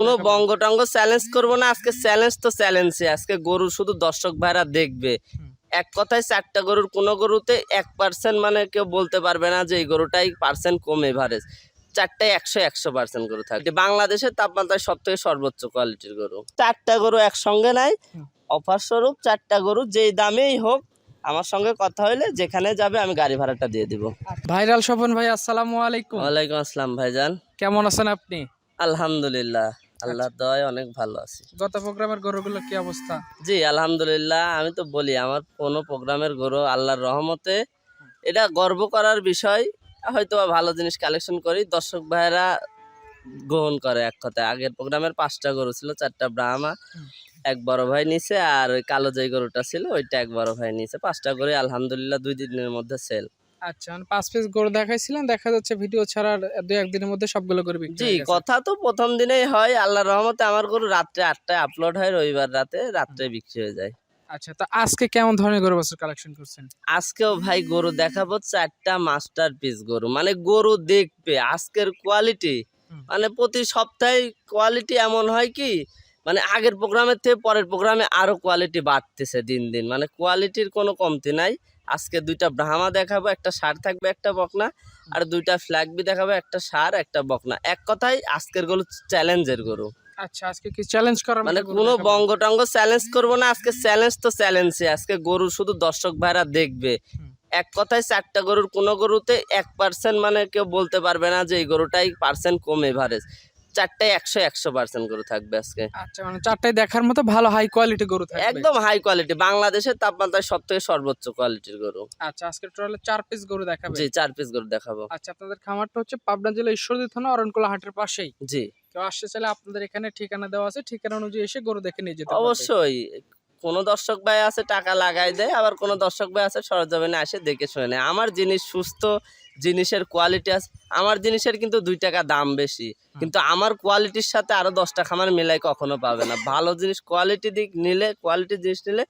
কোনো বঙ্গ টঙ্গ চ্যালেঞ্জ করব না আজকে চ্যালেঞ্জ তো চ্যালেঞ্জে আজকে গরু শুধু দর্শক ভাইরা দেখবে। এক কথায় চারটা গরুর কোনো গরুতে এক পার্সেন্ট মানে কেউ বলতে পারবে না যে এই গরুটাই পার্সেন্ট কম এভারেজ চারটায় একশো একশো পার্সেন্ট গরু থাকে বাংলাদেশের তাপমাত্রায় সব থেকে সর্বোচ্চ কোয়ালিটির গরু। চারটা গরু একসঙ্গে নাই। অফার স্বরূপ চারটা গরু যেই দামেই হোক আমার সঙ্গে কথা হইলে যেখানে যাবে আমি গাড়ি ভাড়াটা দিয়ে দিব। ভাইরাল স্বপন ভাই আসসালামু আলাইকুম। ওয়ালাইকুম আসসালাম ভাইজান। কেমন আছেন আপনি? আলহামদুলিল্লাহ। আল্লাহ দয় অনেক ভালো আছি। গত প্রোগ্রামের গরুগুলো কি অবস্থা? জি আলহামদুলিল্লাহ আমি তো বলি আমার কোনো প্রোগ্রামের গরু আল্লাহর রহমতে এটা গর্ব করার বিষয় হয়তো ভালো জিনিস কালেকশন করি দর্শক ভাইয়েরা গ্রহণ করে এক কথায়। আগের প্রোগ্রামের পাঁচটা গরু ছিল চারটা ব্রাহ্মা এক বড় ভাই নিছে আর ওই কালো যে গরুটা ছিল ওইটা এক বড় ভাই নিছে। পাঁচটা করে আলহামদুলিল্লাহ দুই দিনের মধ্যে সেল আচ্ছা মানে পাঁচ পিস গরু দেখাইছিলেন দেখা যাচ্ছে ভিডিও ছাড়ার দুই একদিনের মধ্যে সবগুলো গরু বিক্রি জি হয়ে গেছে। কথা তো প্রথম দিনেই হয় আল্লাহর রহমতে আমার গরু রাত্রে আটটায় আপলোড হয় রবিবার রাতে রাত্রে বিক্রি হয়ে যায় আচ্ছা তো আজকে কেমন ধরনের গরু বছর কালেকশন করছেন আজকেও ভাই গরু দেখাবো চারটা মাস্টার পিস গরু মানে গরু দেখবে আজকের কোয়ালিটি হুম। মানে প্রতি সপ্তাহে কোয়ালিটি এমন হয় কি মানে আগের প্রোগ্রামের থেকে পরের প্রোগ্রামে আরও কোয়ালিটি বাড়তেছে দিন দিন মানে কোয়ালিটির কোনো কমতি নাই আজকে দুইটা ব্রাহ্মা দেখাবো একটা সার থাকবে একটা বকনা আর দুইটা ফ্ল্যাগবি দেখাবো একটা সার একটা বকনা। এক কথায় আজকের গরু চ্যালেঞ্জের গরু। আচ্ছা আজকে কি চ্যালেঞ্জ করার মানে কোনো বঙ্গ টঙ্গ চ্যালেঞ্জ করব না আজকে চ্যালেঞ্জ তো চ্যালেঞ্জে আজকে গরু শুধু দর্শক ভাইরা দেখবে। এক কথায় চারটা গরুর কোনো গরুতে এক পার্সেন্ট মানে কেউ বলতে পারবে না যে এই গরুটাই পার্সেন্ট কম এভারেজ চারটায় একশো একশো পার্সেন্ট গরু থাকবে আজকে। আচ্ছা মানে চারটায় দেখার মতো ভালো হাই কোয়ালিটি গরু থাকবে। একদম হাই কোয়ালিটি বাংলাদেশের তাপমাত্রায় সব থেকে সর্বোচ্চ কোয়ালিটির গরু। আচ্ছা আজকে টোটাল চার পিস গরু দেখাবে? জি চার পিস গরু দেখাবো। আচ্ছা আপনাদের খামারটা হচ্ছে পাবনা জেলা ঈশ্বরদী থানা অরণকুলা হাটের পাশেই। জি। কেউ আসতে চাইলে আপনাদের এখানে ঠিকানা দেওয়া আছে। ঠিকানা অনুযায়ী এসে গরু দেখে নিয়ে যেতে অবশ্যই। কোনো দর্শক ভাই আছে টাকা লাগাই দেয় আবার কোনো দর্শক ভাই আছে সরজমিনে আসে দেখে শুনে নেয়। আমার জিনিস সুস্থ জিনিসের কোয়ালিটি আছে আমার জিনিসের কিন্তু দুই টাকা দাম বেশি। কিন্তু আমার কোয়ালিটির সাথে আরও দশ টাকা আমার মেলাই কখনো পাবে না। ভালো জিনিস কোয়ালিটি দিক নিলে কোয়ালিটি জিনিস নিলে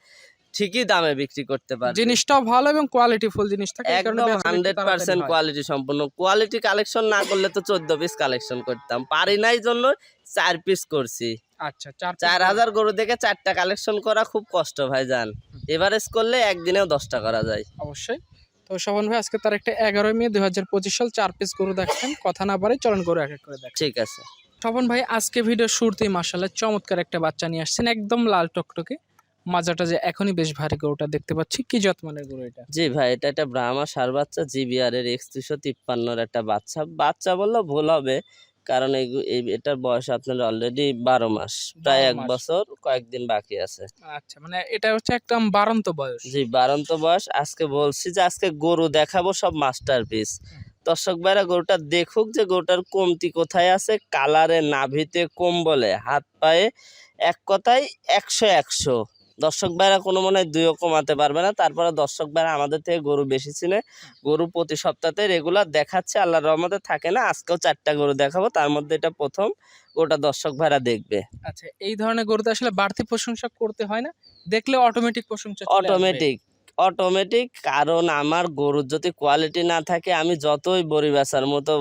ঠিকই দামে বিক্রি করতে পারবে। জিনিসটাও ভালো এবং কোয়ালিটি ফুল জিনিস থাকে একদম হান্ড্রেড পার্সেন্ট কোয়ালিটি সম্পূর্ণ। কোয়ালিটি কালেকশন না করলে তো চোদ্দ পিস কালেকশন করতাম। পারি নাই জন্য চার পিস করছি। আচ্ছা চার। হাজার গরু দেখে চারটা কালেকশন করা খুব কষ্ট ভাই যান এভারেজ করলে একদিনেও দশটা করা যায়। অবশ্যই। তো শোভন ভাই আজকে তার একটা এগারোই মে দুই হাজার পঁচিশ সাল চার পিস গরু দেখছেন। কথা না বাড়ি চলন গরু এক এক করে দেখ ঠিক আছে। শোভন ভাই আজকে ভিডিও শুরুতেই মাসাল্লাহ চমৎকার একটা বাচ্চা নিয়ে আসছেন একদম লাল টকটকে। মাজাটা যে এখনই বেশ ভারী গরুটা দেখতে পাচ্ছি। কি যত্মানের গরু এটা? জি ভাই এটা একটা ব্রাহ্মা সার বাচ্চা জিবিআর এর এক্স দুশো তিপ্পান্নর একটা বাচ্চা। বাচ্চা বলল ভুল হবে। কারণ এই এটার বয়স আপনার অলরেডি বারো মাস প্রায় এক বছর কয়েকদিন বাকি আছে। আচ্ছা মানে এটা হচ্ছে একদম বারন্ত বয়স। জি বারন্ত বয়স। আজকে বলছি যে আজকে গরু দেখাবো সব মাস্টার পিস দর্শক ভাইরা গরুটা দেখুক যে গরুটার কমতি কোথায় আছে। কালারে নাভিতে কম্বলে হাত পায়ে এক কথায় একশো একশো। দর্শক ভাইরা কোনো মনে হয় দুইও কমাতে পারবে না। তারপরে দর্শক ভাইরা আমাদের থেকে গরু বেশি চিনে। গরু প্রতি সপ্তাহে রেগুলার দেখাচ্ছে আল্লাহর রহমতে থাকে না। আজকেও চারটা গরু দেখাবো তার মধ্যে এটা প্রথম। গোটা দর্শক ভাইরা দেখবে। আচ্ছা এই ধরনের গরুতে আসলে বাড়তি প্রশংসা করতে হয় না? দেখলে অটোমেটিক প্রশংসা অটোমেটিক অটোমেটিক কারণ আমার গরুর যদি কোয়ালিটি না থাকে আমি যতই বড়ি বেচার মতো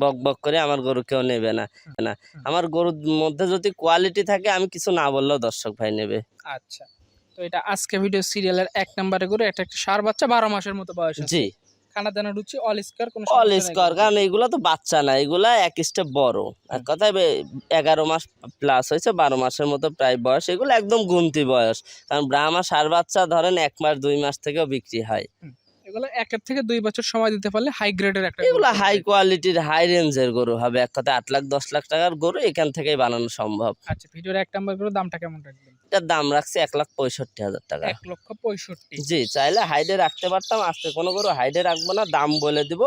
বক বক করে আমার গরু কেউ নেবে না। না আমার গরুর মধ্যে যদি কোয়ালিটি থাকে আমি কিছু না বললেও দর্শক ভাই নেবে। আচ্ছা। তো এটা আজকে ভিডিও সিরিয়ালের এক নম্বরে করে এটা একটা সার বাচ্চা বারো মাসের মতো বয়স। জি। খানা দানা রুচি অল স্কয়ার কোনো অল। কারণ এইগুলো তো বাচ্চা না এগুলা এক স্টেপ বড়। এক কথায় এগারো মাস প্লাস হয়েছে বারো মাসের মতো প্রায় বয়স। এগুলো একদম গুমতি বয়স। কারণ ব্রাহ্মা সার বাচ্চা ধরেন এক মাস দুই মাস থেকেও বিক্রি হয়। এগুলো একের থেকে দুই বছর সময় দিতে পারলে হাই গ্রেডের একটা এগুলো হাই হবে। কোয়ালিটির হাই রেঞ্জের গরু হবে। এক কথায় আট লাখ দশ লাখ টাকার গরু এখান থেকেই বানানো সম্ভব। আচ্ছা ভিডিওর এক নম্বর দামটা কেমন এটার দাম রাখছে এক লাখ পঁয়ষট্টি হাজার টাকা। এক লক্ষ পঁয়ষট্টি। জি চাইলে হাইডে রাখতে পারতাম আজকে কোনো গরু হাইডে রাখব না দাম বলে দিব।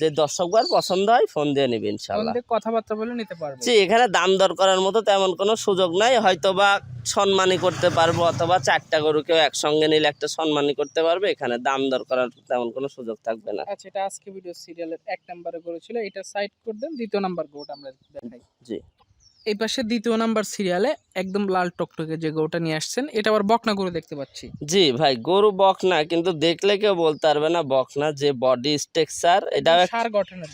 যে দর্শকবার পছন্দ হয় ফোন দিয়ে নিবি ইনশাল্লাহ। কথাবার্তা বলে নিতে পারবে। জি এখানে দাম দর করার মতো তেমন কোনো সুযোগ নাই। হয়তো বা সম্মানী করতে পারব অথবা চারটা গরু কেউ একসঙ্গে নিলে একটা সম্মানী করতে পারবে। এখানে দাম দর করার তেমন কোনো সুযোগ থাকবে না। আচ্ছা এটা আজকে ভিডিও সিরিয়ালের এক নম্বরে গরু ছিল এটা সাইড করে দেন দ্বিতীয় নাম্বার গরুটা আমরা দেখাই। জি। এই পাশে দ্বিতীয় নাম্বার সিরিয়ালে একদম লাল টকটকে যে গরুটা নিয়ে আসছেন এটা আবার বকনা গরু দেখতে পাচ্ছি। জি ভাই গরু বকনা কিন্তু দেখলে কেউ বলতে পারবে না বকনা যে বডি স্ট্রাকচার এটা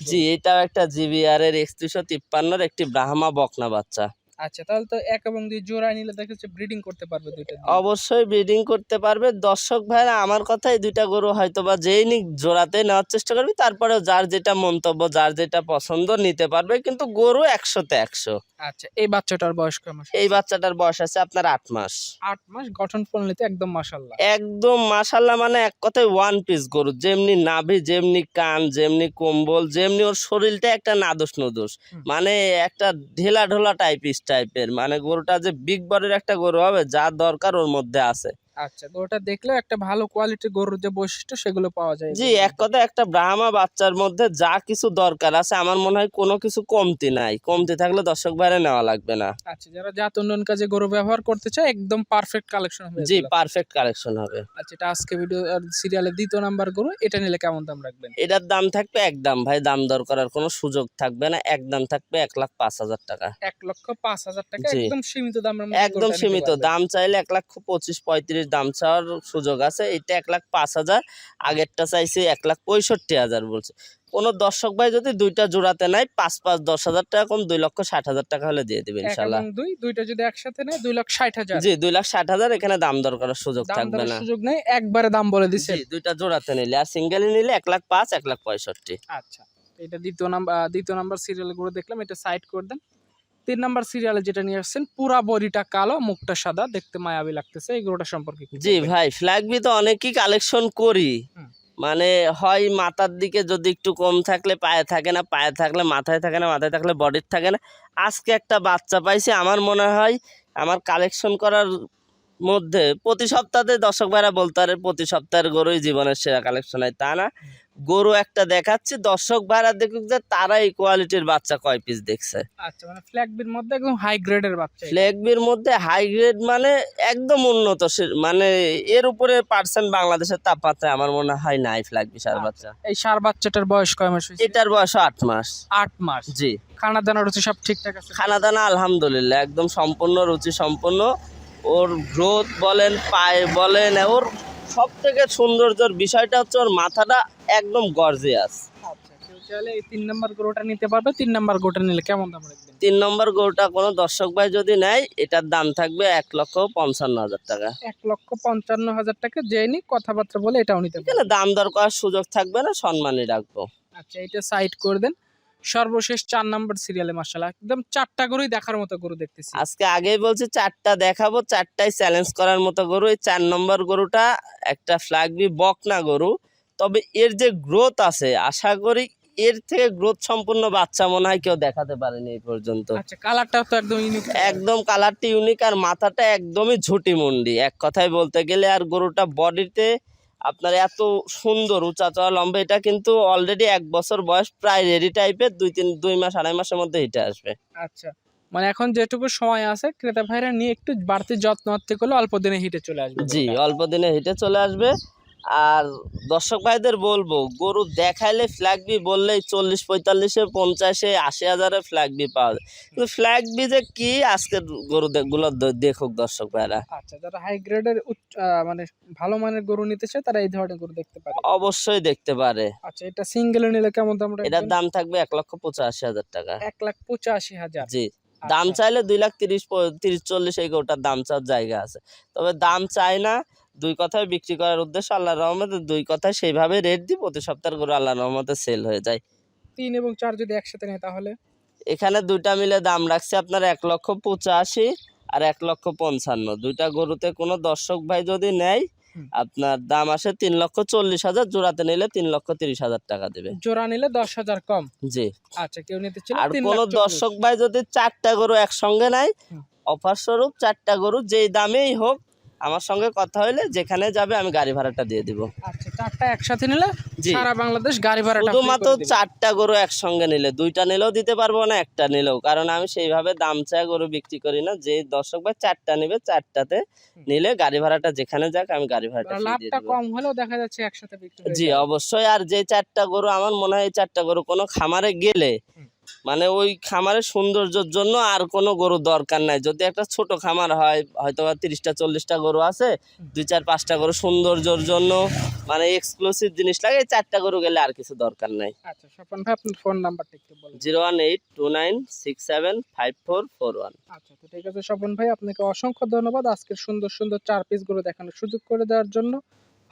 জি এটাও একটা জিবিআর এর এক্স দুশো তিপ্পান্নর একটি ব্রাহ্মা বকনা বাচ্চা। আচ্ছা তাহলে তো এক এবং দুই জোড়া নিলে ব্রিডিং করতে পারবে দুইটা অবশ্যই ব্রিডিং করতে পারবে। দর্শক ভাইরা আমার কথা এই দুইটা গরু হয়তো বা যেই নিক জোড়াতে নেওয়ার চেষ্টা করবে তারপরেও যার যেটা মন্তব্য যার যেটা পছন্দ নিতে পারবে। কিন্তু গরু একশোতে একশো। আচ্ছা এই বাচ্চাটার বয়স কেমন এই বাচ্চাটার বয়স আছে আপনার আট মাস। আট মাস গঠন প্রণালীতে একদম মাসাল্লাহ একদম মাসাল্লাহ মানে এক কথায় ওয়ান পিস গরু। যেমনি নাভি যেমনি কান যেমনি কম্বল যেমনি ওর শরীরটা একটা নাদুস নদুস মানে একটা ঢেলা ঢোলা টাইপিস টাইপের মানে গরুটা যে বিগ বডির একটা গরু হবে যা দরকার ওর মধ্যে আছে। আচ্ছা গরুটা দেখলে একটা ভালো কোয়ালিটির গরুর যে বৈশিষ্ট্য সেগুলো পাওয়া যায়। জি এক কথা একটা ব্রাহ্মা বাচ্চার মধ্যে যা কিছু দরকার আছে আমার মনে হয় কোনো কিছু কমতি নাই। কমতি থাকলে দর্শক বাইরে নেওয়া লাগবে না। আচ্ছা যারা জাত উন্নয়ন কাজে গরু ব্যবহার করতে চায় একদম পারফেক্ট কালেকশন হবে জি পারফেক্ট কালেকশন হবে। আচ্ছা এটা আজকে ভিডিও সিরিয়ালে দ্বিতীয় নাম্বার গরু এটা নিলে কেমন দাম রাখবেন? এটার দাম থাকবে একদম ভাই। দাম দর করার কোনো সুযোগ থাকবে না। একদম থাকবে এক লাখ পাঁচ হাজার টাকা। এক লক্ষ পাঁচ হাজার টাকা একদম সীমিত দাম একদম সীমিত। দাম চাইলে এক লক্ষ পঁচিশ পঁয়ত্রিশ দাম চাওয়ার সুযোগ আছে। এটা এক লাখ পাঁচ হাজার আগেরটা চাইছে এক লাখ পঁয়ষট্টি হাজার বলছে। কোনো দর্শক ভাই যদি দুইটা জোড়াতে নেয় পাঁচ পাঁচ দশ হাজার টাকা কম দুই লক্ষ ষাট হাজার টাকা হলে দিয়ে দিবে ইনশাল্লাহ। দুই দুইটা যদি একসাথে নেয় দুই লাখ ষাট হাজার। জি দুই লাখ ষাট হাজার এখানে দাম দর করার সুযোগ থাকবে না। সুযোগ নেই একবারে দাম বলে জি দুইটা জোড়াতে নিলে আর সিঙ্গেলে নিলে এক লাখ পাঁচ এক লাখ পঁয়ষট্টি। আচ্ছা এটা দ্বিতীয় নাম্বার দ্বিতীয় নাম্বার সিরিয়ালগুলো দেখলাম এটা সাইড করে দেন। তিন নাম্বার সিরিয়ালে যেটা নিয়ে আসছেন পুরা বডিটা কালো মুখটা সাদা দেখতে মায়াবি লাগতেছে এই গরুটা সম্পর্কে জি ভাই ফ্ল্যাগ বি তো অনেকই কালেকশন করি। মানে হয় মাথার দিকে যদি একটু কম থাকলে পায়ে থাকে না পায়ে থাকলে মাথায় থাকে না মাথায় থাকলে বডির থাকে না। আজকে একটা বাচ্চা পাইছে আমার মনে হয় আমার কালেকশন করার মধ্যে প্রতি সপ্তাহে দর্শক ভাইরা বলতে পারে প্রতি সপ্তাহের গরুই জীবনের সেরা কালেকশন হয় তা না? গরু একটা দেখাচ্ছি দর্শক ভাইরা দেখুক যে তারা এই কোয়ালিটির বাচ্চা কয় পিস দেখছে। আচ্ছা মানে ফ্ল্যাগবির মধ্যে একদম হাই গ্রেডের বাচ্চা। ফ্ল্যাগবির মধ্যে হাই গ্রেড মানে একদম উন্নত মানে এর উপরে পার্সেন্ট বাংলাদেশের তাপমাত্রা আমার মনে হয় নাই ফ্ল্যাগবি সার আচ্ছা। বাচ্চা। এই সার বাচ্চাটার বয়স কয় মাস এটার বয়স আট মাস। আট মাস? জি। খানা দানা রুচি সব ঠিকঠাক আছে? খানা দানা আলহামদুলিল্লাহ একদম সম্পূর্ণ রুচি সম্পন্ন ওর গ্রোথ বলেন পায়ে বলেন ওর সব থেকে সৌন্দর্যের বিষয়টা হচ্ছে ওর মাথাটা একদম গর্জিয়াস। আচ্ছা চাইলে এই তিন নাম্বার গরুটা নিতে পারবে তিন নাম্বার গরুটা নিলে কেমন দাম রাখবেন? তিন নম্বর গরুটা কোনো দর্শক ভাই যদি নেয় এটার দাম থাকবে এক লক্ষ পঞ্চান্ন হাজার টাকা। এক লক্ষ পঞ্চান্ন হাজার টাকা যে নি কথাবার্তা বলে এটাও নিতে পারবে। দাম দর করার সুযোগ থাকবে না সম্মানই রাখব। আচ্ছা এটা সাইড করে দেন। সর্বশেষ চার নাম্বার সিরিয়ালে মাসালা একদম চারটা গরুই দেখার মতো গরু দেখতেছি। আজকে আগেই বলছি চারটা দেখাবো চারটাই চ্যালেঞ্জ করার মতো গরু। এই চার নম্বর গরুটা একটা ফ্ল্যাগবি বকনা গরু। তবে এর যে গ্রোথ আছে আশা করি এর থেকে গ্রোথ সম্পূর্ণ বাচ্চা মনে হয় কেউ দেখাতে পারেনি এই পর্যন্ত। আচ্ছা কালারটাও তো একদম ইউনিক একদম কালারটি ইউনিক আর মাথাটা একদমই ঝুটি মুন্ডি এক কথায় বলতে গেলে আর গরুটা বডিতে আপনার এত সুন্দর উঁচা চড়া লম্বা এটা কিন্তু অলরেডি এক বছর বয়স প্রায় রেডি টাইপের দুই তিন দুই মাস আড়াই মাসের মধ্যে এটা আসবে। আচ্ছা। মানে এখন যেটুকু সময় আছে ক্রেতা ভাইরা নিয়ে একটু বাড়তি যত্ন করলে অল্প দিনে হিটে চলে আসবে জি অল্প দিনে হেঁটে চলে আসবে। আর দর্শক ভাইদের বলব গরু দেখাইলে ফ্ল্যাগবি বললেই চল্লিশ পঁয়তাল্লিশে পঞ্চাশে আশি হাজারে ফ্ল্যাগবি পাওয়া যায়। কিন্তু ফ্ল্যাগবি যে কি আজকের গরু গুলো দেখুক দর্শক ভাইরা। আচ্ছা যারা হাই গ্রেডের মানে ভালো মানের গরু নিতে চায় তারা এই ধরনের গরু দেখতে পারে। অবশ্যই দেখতে পারে। আচ্ছা এটা সিঙ্গেলে নিলে কেমন দাম এটার দাম থাকবে এক লক্ষ পঁচাশি হাজার টাকা। এক লাখ পঁচাশি হাজার। জি দাম আচ্ছা, চাইলে দুই লাখ তিরিশ তিরিশ চল্লিশ এই গরুটার দাম চাওয়ার জায়গা আছে। তবে দাম চাই না দুই কথায় বিক্রি করার উদ্দেশ্য আল্লাহ রহমতে দুই কথায় সেইভাবে রেট দিই প্রতি সপ্তাহের গরু আল্লাহ রহমতে সেল হয়ে যায়। তিন এবং চার যদি একসাথে নেয় তাহলে? এখানে দুইটা মিলে দাম রাখছে আপনার এক লক্ষ পঁচাশি আর এক লক্ষ পঞ্চান্ন। দুইটা গরুতে কোনো দর্শক ভাই যদি নেয় আপনার দাম আসে তিন লক্ষ চল্লিশ হাজার জোড়াতে নিলে তিন লক্ষ তিরিশ হাজার টাকা দেবে। জোড়া নিলে দশ হাজার কম? জি। আচ্ছা কেউ নিতে আর কোনো দর্শক ভাই যদি চারটা গরু একসঙ্গে নেয়। অফার স্বরূপ চারটা গরু যেই দামেই হোক আমার সঙ্গে কথা হইলে যেখানে যাবে আমি গাড়ি ভাড়াটা দিয়ে দিব। আচ্ছা চারটা একসাথে নিলে জি। সারা বাংলাদেশ গাড়ি ভাড়াটা শুধুমাত্র চারটা গরু একসঙ্গে নিলে দুইটা নিলেও দিতে পারব না একটা নিলেও কারণ আমি সেইভাবে দাম চাই গরু বিক্রি করি না যে দর্শক ভাই চারটা নিবে চারটাতে নিলে গাড়ি ভাড়াটা যেখানে যাক আমি গাড়ি ভাড়াটা লাভটা কম হলেও দেখা যাচ্ছে একসাথে বিক্রি জি অবশ্যই আর যে চারটা গরু আমার মনে হয় চারটা গরু কোনো খামারে গেলে। মানে ওই খামারের সৌন্দর্যের জন্য আর কোনো গরু দরকার নাই। যদি একটা ছোট খামার হয় হয়তো বা তিরিশটা চল্লিশটা গরু আছে দুই চার পাঁচটা গরু সৌন্দর্যের জন্য মানে এক্সক্লুসিভ জিনিস লাগে চারটা গরু গেলে আর কিছু দরকার নাই। আচ্ছা স্বপন ভাই আপনার ফোন নাম্বারটা একটু বলুন। Zero one eight two nine six seven five four four one. আচ্ছা তো ঠিক আছে স্বপন ভাই আপনাকে অসংখ্য ধন্যবাদ আজকের সুন্দর সুন্দর চার পিসগুলো দেখানোর সুযোগ করে দেওয়ার জন্য।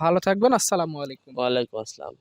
ভালো থাকবেন আসসালামু আলাইকুম। ওয়ালাইকুম আসসালাম।